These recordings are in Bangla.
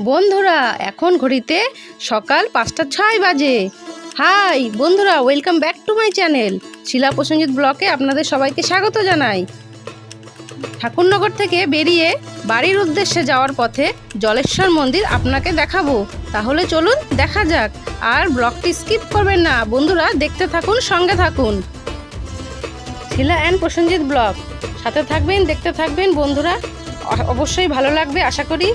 বন্ধুরা, এখন ঘড়িতে সকাল পাঁচটা ছয় বাজে। হাই, বন্ধুরা welcome back to my channel Shila Prasenjit ব্লকে আপনাদের সবাইকে স্বাগত জানাই। ঠাকুরনগর থেকে বেরিয়ে বাড়ির উদ্দেশ্যে যাওয়ার পথে জলেশ্বর মন্দির আপনাকে দেখাবো। তাহলে চলুন, দেখা যাক। আর ব্লগটি স্কিপ করবেন না। বন্ধুরা, দেখতে থাকুন, সঙ্গে থাকুন। Shila and Prasenjit blog. সাথে থাকবেন, দেখতে থাকবেন, বন্ধুরা। অবশ্যই ভালো লাগবে, আশা করি।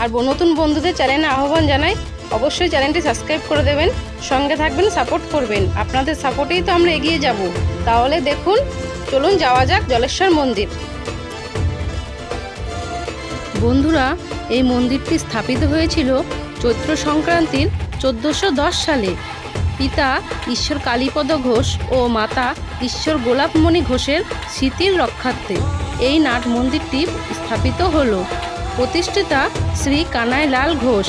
আর নতুন বন্ধুদের চ্যানেলে আহ্বান জানাই, অবশ্যই চ্যানেলটি সাবস্ক্রাইব করে দেবেন, সঙ্গে থাকবেন, সাপোর্ট করবেন। আপনাদের সাপোর্টেই তো আমরা এগিয়ে যাব। তাহলে দেখুন, চলুন যাওয়া যাক জলেশ্বর মন্দির। বন্ধুরা, এই মন্দিরটি স্থাপিত হয়েছিল চৈত্র সংক্রান্তির চোদ্দোশো দশ সালে। পিতা ঈশ্বর কালীপদ ঘোষ ও মাতা ঈশ্বর গোলাপমণি ঘোষের স্মৃতির রক্ষার্থে এই নাট মন্দিরটি স্থাপিত হলো। প্রতিষ্ঠিতা শ্রী কানাইলাল ঘোষ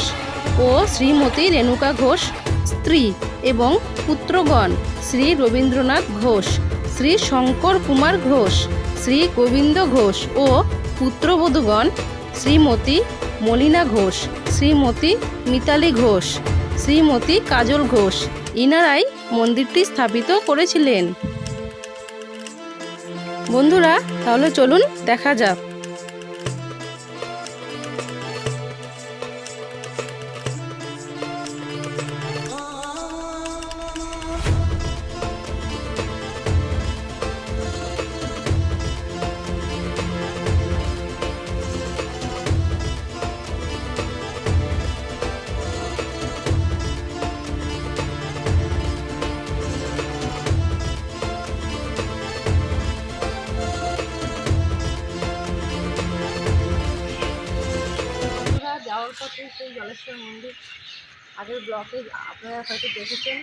ও শ্রীমতী রেণুকা ঘোষ, স্ত্রী এবং পুত্রগণ শ্রী রবীন্দ্রনাথ ঘোষ, শ্রী শঙ্কর কুমার ঘোষ, শ্রী গোবিন্দ ঘোষ ও পুত্রবধূগণ শ্রীমতী মলিনা ঘোষ, শ্রীমতী মিতালি ঘোষ, শ্রীমতী কাজল ঘোষ। ইনারাই মন্দিরটি স্থাপিত করেছিলেন। বন্ধুরা, তাহলে চলুন দেখা যাক। জলেশ্বর মন্দির। আগের ব্লকে আপনারা হয়তো দেখেছেন।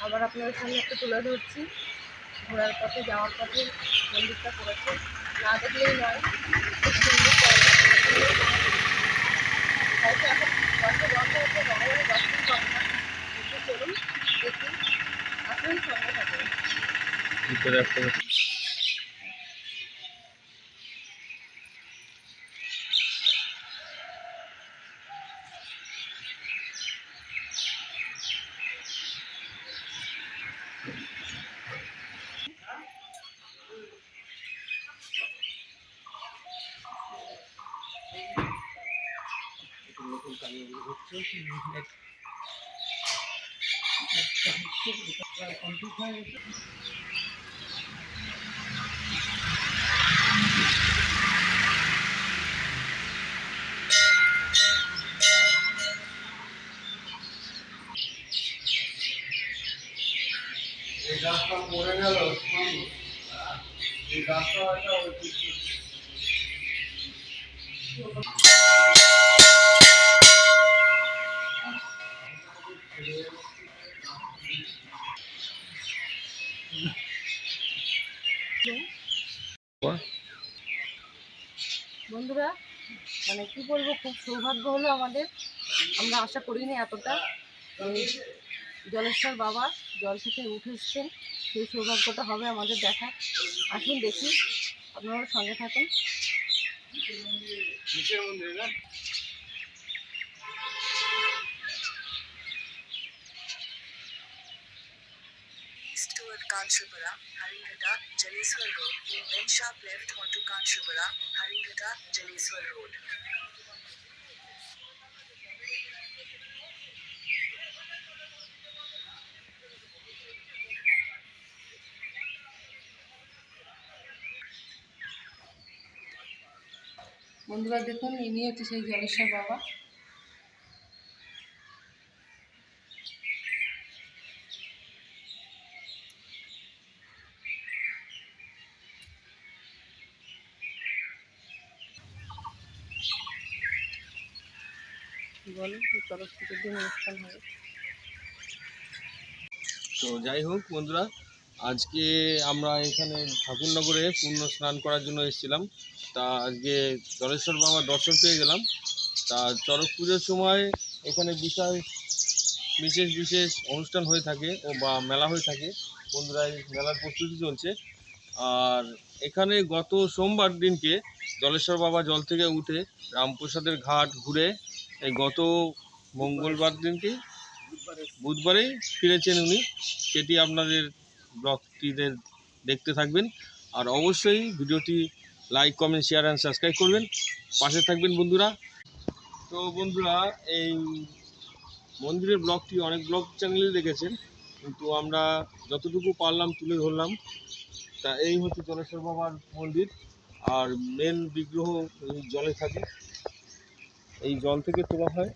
আবার আপনাদের সামনে একটু তুলে ধরছি। ঘোরার পথে, যাওয়ার পথে মন্দিরটা করেছে। না দেখলেই নয় খুব সুন্দর বন্ধ বন্ধ এই গাছটা পড়ে গেল এই গাছটা একটা বন্ধুরা মানে কি বলব, খুব সৌভাগ্য হলো আমাদের। আমরা আশা করিনি এতটা জলেশ্বর বাবা জল থেকে উঠে এসছেন। সেই সৌভাগ্যটা হবে আমাদের দেখা আসুন দেখি আপনারা সঙ্গে থাকুন নিচের মন্দির না east toward Kanchipura, Haringata, Jaleswar Road, then sharp left onto Kanchipura, Haringata, Jaleswar Road. বন্ধুরা দেখুন ইনি হচ্ছে সেই জলেশ্বর বাবা তো যাই হোক বন্ধুরা, আজকে আমরা এখানে ঠাকুরনগরে পূর্ণ স্নান করার জন্য এসেছিলাম। তা আজকে জলেশ্বর বাবার দর্শন পেয়ে গেলাম। তা চড়ক পুজোর সময় এখানে বিশাল, বিশেষ বিশেষ অনুষ্ঠান হয়ে থাকে ও বা মেলা হয়ে থাকে। বন্ধুরা মেলার প্রস্তুতি চলছে। আর এখানে গত সোমবার দিনকে জলেশ্বর বাবা জল থেকে উঠে রামপ্রসাদের ঘাট ঘুরে এই গত মঙ্গলবার দিনকে বুধবারে ফিরেছেন উনি। সেটি আপনাদের ব্লগটিতে দেখতে থাকবেন। আর অবশ্যই ভিডিওটি like comment share and subscribe করবেন। পাশে থাকবেন বন্ধুরা। তো বন্ধুরা, এই মন্দিরের ব্লগটি অনেক ব্লগ চ্যানেলে দেখেছেন। কিন্তু আমরা যতটুকু পারলাম তুলে ধরলাম, তা এই হচ্ছে জলেশ্বর বাবার মন্দির। আর মেন বিগ্রহ জলে থাকে। এই জল থেকে তোলা হয়।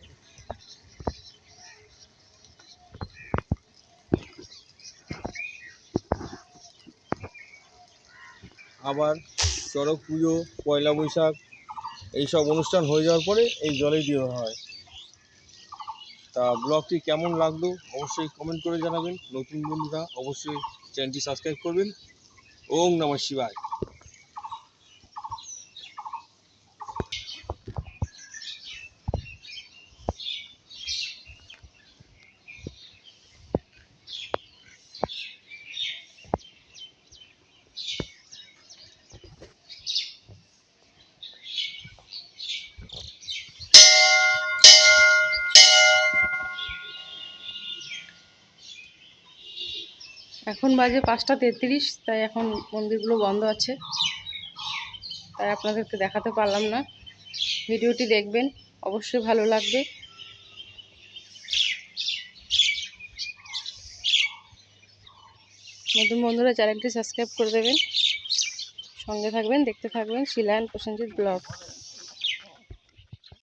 আবার চড়ক পুজো, পয়লা বৈশাখ, এইসব অনুষ্ঠান হয়ে যাওয়ার পরে এই জলেই দেওয়া হয়। তা ব্লগটি কেমন লাগল অবশ্যই কমেন্ট করে জানাবেন। নতুন বন্ধুরা অবশ্যই চ্যানেলটি সাবস্ক্রাইব করবেন। ওম নমঃ শিবায়। এখন বাজে পাঁচটা তেত্রিশ, তাই এখন মন্দিরগুলো বন্ধ আছে। তাই আপনাদেরকে দেখাতে পারলাম না। ভিডিওটি দেখবেন, অবশ্যই ভালো লাগবে। নতুন বন্ধুরা, চ্যানেলটি সাবস্ক্রাইব করে দেবেন। সঙ্গে থাকবেন, দেখতে থাকবেন শিলায়ন প্রসেনজিৎ ব্লগ।